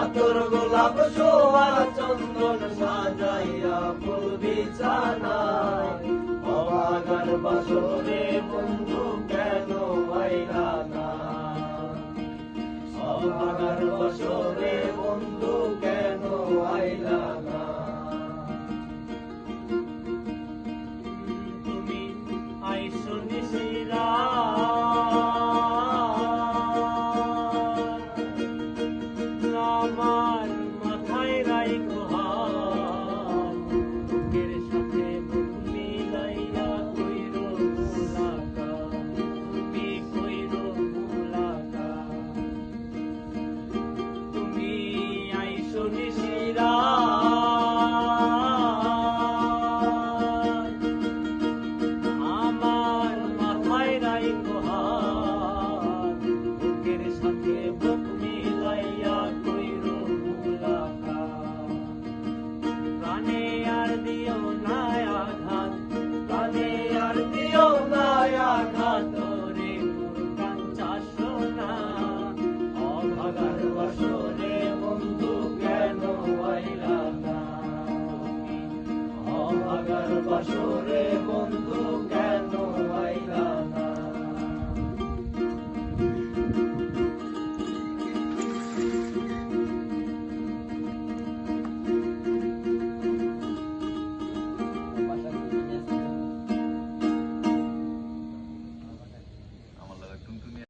আতর গোলাপ সোয়া চন্দন সাজাইয়া ফুল বিছানায়। অবাগার বাসরে বন্ধু কেন বাইরা না? অবাগার বাসরে বন্ধু Mom. আইলা না অভাগার বসরে বন্ধু